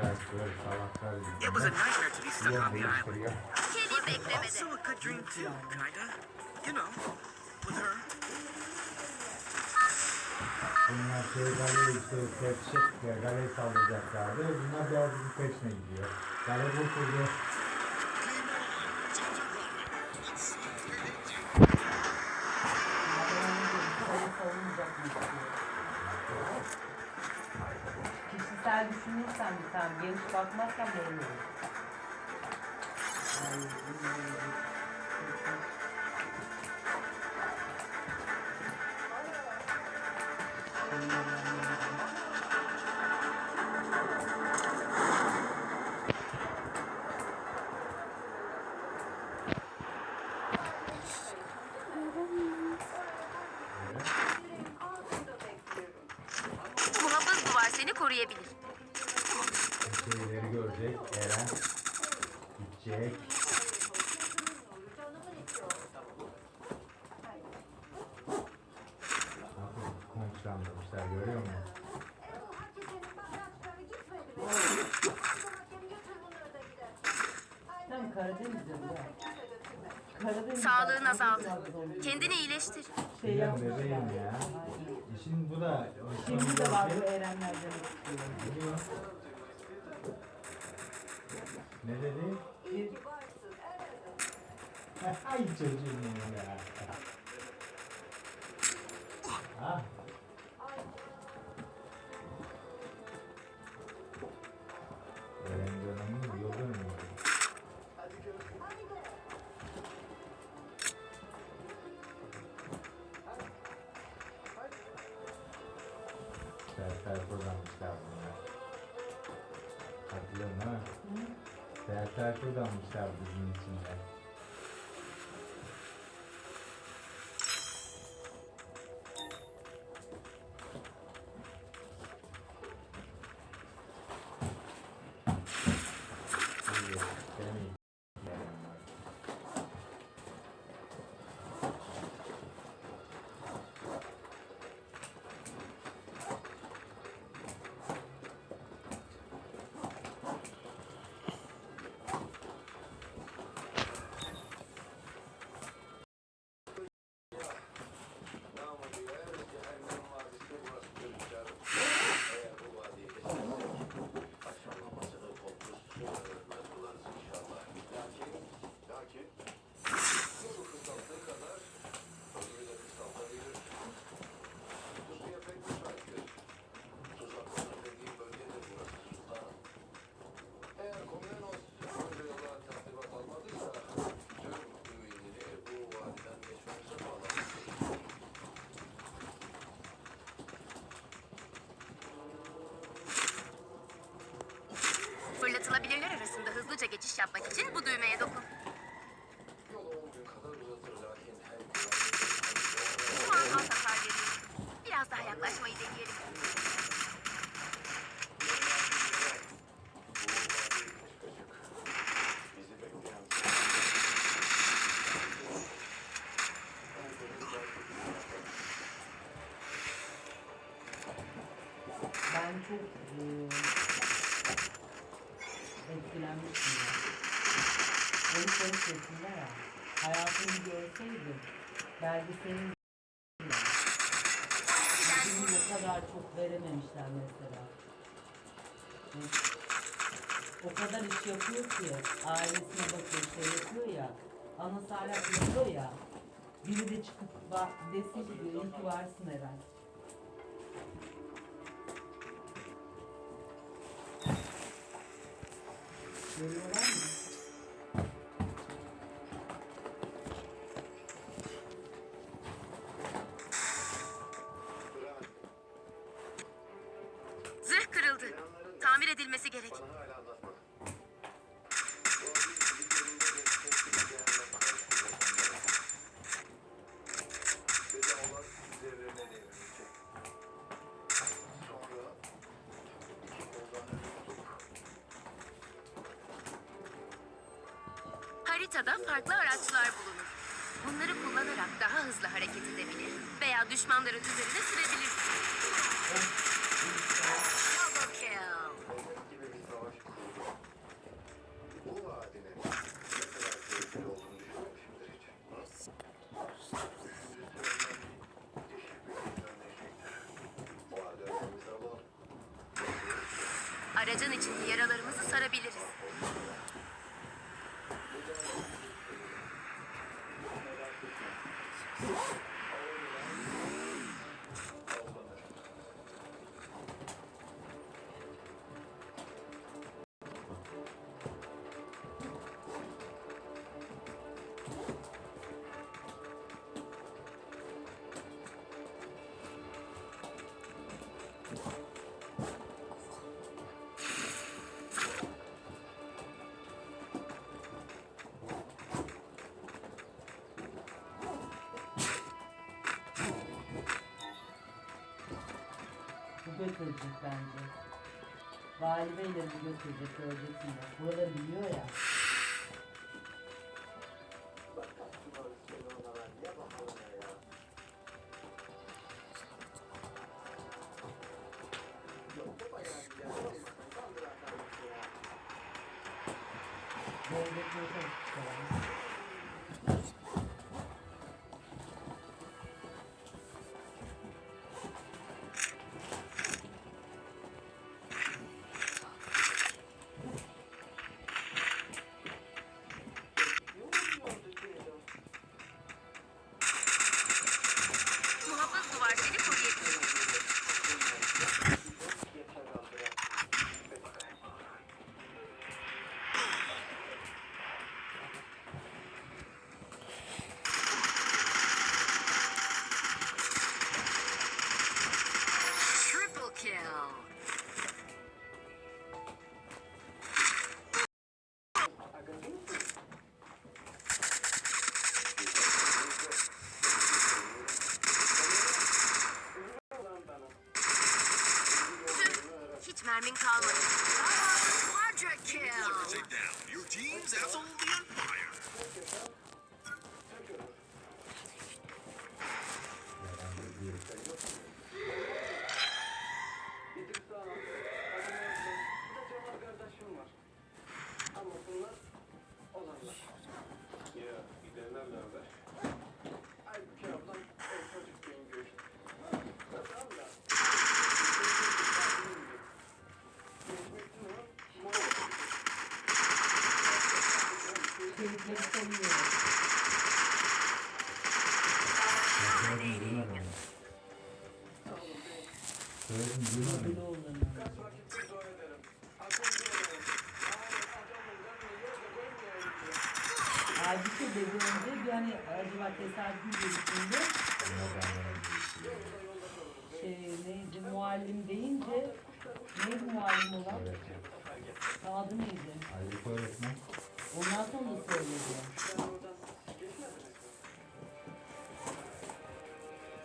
It was a nightmare to be stuck on the island. Kedi beklemede. Also a good dream too, kinda. You know, with her. Bunlar şey galeyi işte tepşik ya galeyi saldıracaklardı. Bunlar Beyazıt'ın peşine gidiyor. Gale kurtuldu. Sayı koruyabilir. Şeyleri görecek. Eren gidecek. Nasıl konuşlandırmışlar görüyor musun? Sen Karadeniz'de mi? Karadeniz Sağlığın azaldı. Kendini iyileştir. Şey yapmışlar. bebeğim ya. İşin bu da. Şimdi de var bu Erenler demek istiyor. Biliyor. Ne dedi? Bir Ay çocuğum ya. Ah. Eren Şurayı buradan mı serdirdin içinde? Bu düğmeye dokun. Yolu 10 gün kadar uzatır lakin hem güvenli Şu an az hasar veriyor. Biraz daha yaklaşmayı deneyelim. Bu vadi kışkacık. Bizi bekleyen ben çok eee etkilenmiştim ses sesinde ya. Hayatını görseydim belki senin Bizim o kadar çok verememişler mesela. O kadar iş yapıyor ki ailesine bakıyor şey yapıyor ya. Anası hala yapıyor ya. Biri de çıkıp bak desin ki iyi ki varsın Eren. Görüyorlar tutup Haritada farklı araçlar bulunur. Bunları kullanarak daha hızlı hareket edebilir veya düşmanların üzerine sürebilirsiniz. Aracın içinde yaralarımızı sarabiliriz. Götürecek bence. Vali Bey'le bu götürecek göreceksin bak. Buraları biliyor ya. Çalışmışlar. Muhafız Филиппу Ведьмину. I'm in Quadra kill! Take down. Your team's absolutely on fire. Canını yerde koymayayım diye. Halbuki önce bir hani acaba tesadüf gözükünde şey neydi muallim deyince neydi muallim olan? Adı neydi? Ondan sonra söyledi.